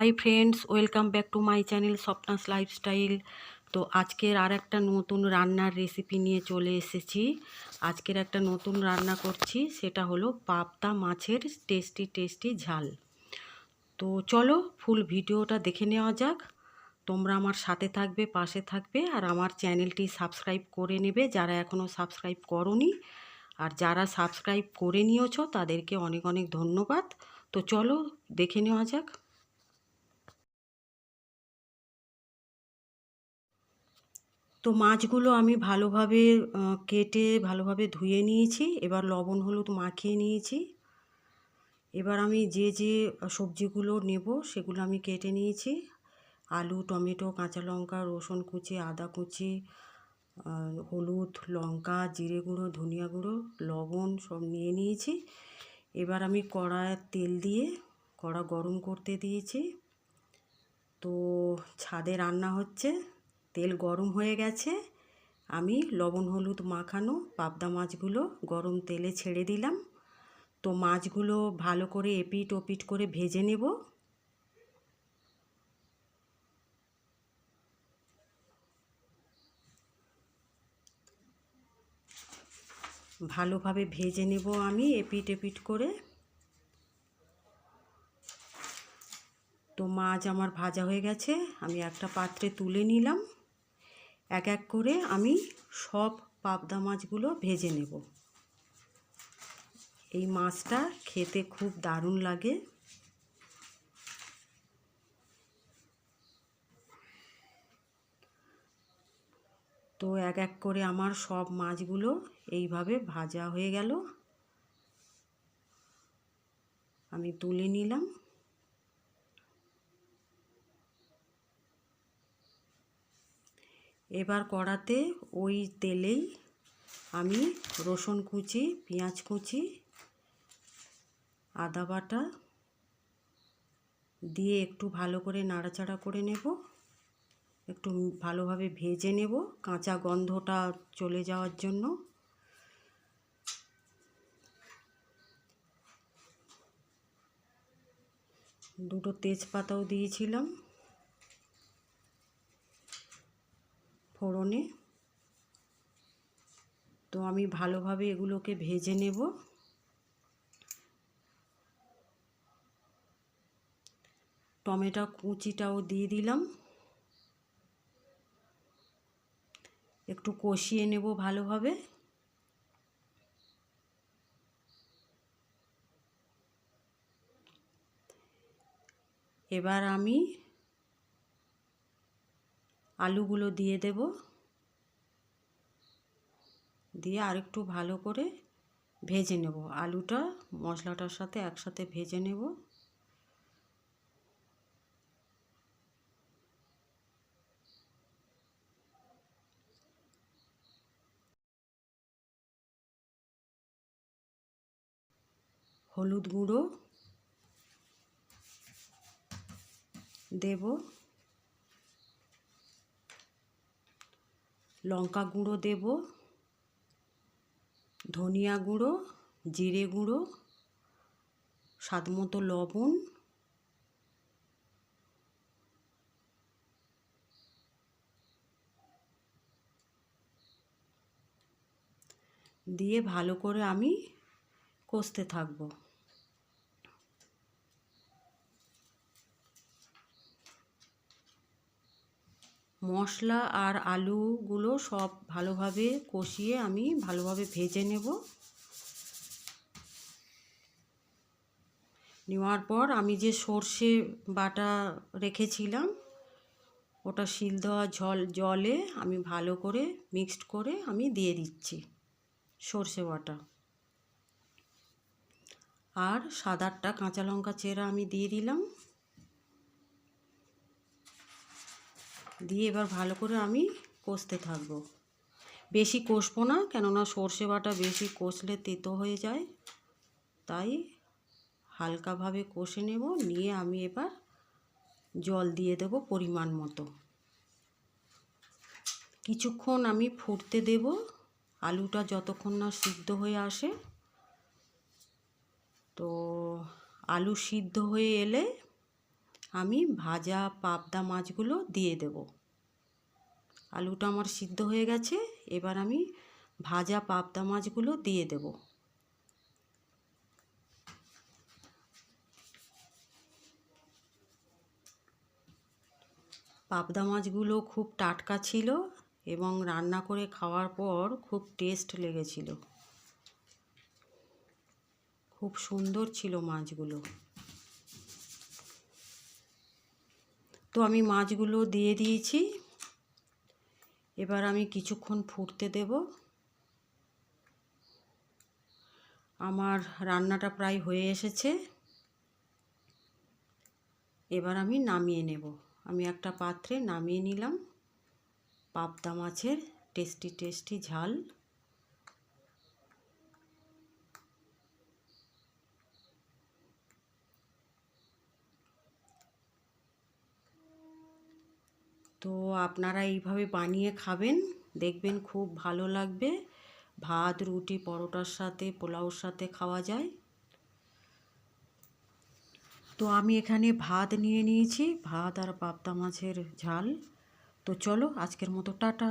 Hi friends welcome back to my channel Swapna's lifestyle তো আজকের আর একটা নতুন রান্নার রেসিপি নিয়ে চলে এসেছি। আজকের একটা নতুন রান্না করছি, সেটা হলো পাবদা মাছের টেস্টি টেস্টি ঝাল। তো চলো ফুল ভিডিওটা দেখে নেওয়া যাক। তোমরা আমার সাথে থাকবে, পাশে থাকবে, আর আমার চ্যানেলটি সাবস্ক্রাইব করে নেবে যারা এখনও সাবস্ক্রাইব করনি। আর যারা সাবস্ক্রাইব করে নিয়েছো, তাদেরকে অনেক অনেক ধন্যবাদ। তো চলো দেখে নেওয়া যাক। তো মাছগুলো আমি ভালোভাবে কেটে ভালোভাবে ধুয়ে নিয়েছি। এবার লবণ, হলুদ মাখিয়ে নিয়েছি। এবার আমি যে যে সবজিগুলো নেব সেগুলো আমি কেটে নিয়েছি। আলু, টমেটো, কাঁচা লঙ্কা, রসুন কুচি, আদা কুচি হলুদ, লঙ্কা, জিরে গুঁড়ো, ধনিয়া গুঁড়ো, লবণ সব নিয়ে নিয়েছি। এবার আমি কড়ায় তেল দিয়ে কড়া গরম করতে দিয়েছি। তো ছাদে রান্না হচ্ছে। তেল গরম হয়ে গেছে, আমি লবণ হলুদ মাখানো পাবদা মাছগুলো গরম তেলে ছেড়ে দিলাম। তো মাছগুলো ভালো করে এপিট ওপিট করে ভেজে নেব। ভালোভাবে ভেজে নেব আমি এপিট এপিট করে। তো মাছ আমার ভাজা হয়ে গেছে, আমি একটা পাত্রে তুলে নিলাম। এক এক করে আমি সব পাবদা মাছগুলো ভেজে নেব। এই মাছটা খেতে খুব দারুণ লাগে। তো এক এক করে আমার সব মাছগুলো এইভাবে ভাজা হয়ে গেল। আমি তুলে নিলাম। এবার কড়াতে ওই তেলেই আমি রসুন কুচি, পেঁয়াজ কুচি, আদা বাটা দিয়ে একটু ভালো করে নাড়াচাড়া করে নেব। একটু ভালোভাবে ভেজে নেব। কাঁচা গন্ধটা চলে যাওয়ার জন্য। দুটো তেজপাতাও দিয়েছিলাম। ফোড়নে। তো আমি ভালোভাবে এগুলোকে ভেজে নেব। টমেটো কুচিটাও দিয়ে দিলাম। একটু কষিয়ে নেব ভালোভাবে। এবার আমি আলুগুলো দিয়ে দেব। দিয়ে আরেকটু ভালো করে ভেজে নেব। আলুটা, মশলাটার সাথে একসাথে ভেজে নেব। হলুদ গুঁড়ো দেব। লঙ্কা গুঁড়ো দেব, ধনিয়া গুঁড়ো, জিরে গুঁড়ো, স্বাদ মতো লবণ, দিয়ে ভালো করে আমি কষতে থাকব। মশলা আর আলুগুলো সব ভালোভাবে কষিয়ে আমি ভালোভাবে ভেজে নেব। নেওয়ার পর আমি যে সর্ষে বাটা রেখেছিলাম, ওটা শিল দেওয়া জল, জলে আমি ভালো করে মিক্সড করে আমি দিয়ে দিচ্ছি সর্ষে বাটা। আর সাদারটা কাঁচা লঙ্কা চেরা আমি দিয়ে দিলাম। দিয়ে এবার ভালো করে আমি কষতে থাকব। বেশি কষবো না, কেননা সর্ষে বাটা বেশি কষলে তেতো হয়ে যায়। তাই হালকাভাবে কষে নেব, নিয়ে আমি এবার জল দিয়ে দেব পরিমাণ মতো। কিছুক্ষণ আমি ফুটতে দেব, আলুটা যতক্ষণ না সিদ্ধ হয়ে আসে। তো আলু সিদ্ধ হয়ে এলে আমি ভাজা পাবদা মাছগুলো দিয়ে দেব। আলুটা আমার সিদ্ধ হয়ে গেছে, এবার আমি ভাজা পাবদা মাছগুলো দিয়ে দেব। পাবদা মাছগুলো খুব টাটকা ছিল এবং রান্না করে খাওয়ার পর খুব টেস্ট লেগেছিল। খুব সুন্দর ছিল মাছগুলো। তো আমি মাছগুলো দিয়ে দিয়েছি। এবার আমি কিছুক্ষণ ফুটতে দেব। আমার রান্নাটা প্রায় হয়ে এসেছে। এবার আমি নামিয়ে নেব। আমি একটা পাত্রে নামিয়ে নিলাম। পাবদা মাছের টেস্টি টেস্টি ঝাল। তো আপনারা এইভাবে বানিয়ে খাবেন, দেখবেন খুব ভালো লাগবে। ভাত, রুটি, পরোটার সাথে, পোলাওর সাথে খাওয়া যায়। তো আমি এখানে ভাত নিয়ে নিয়েছি, ভাত আর পাবদা মাছের ঝাল। তো চলো আজকের মতো টাটা।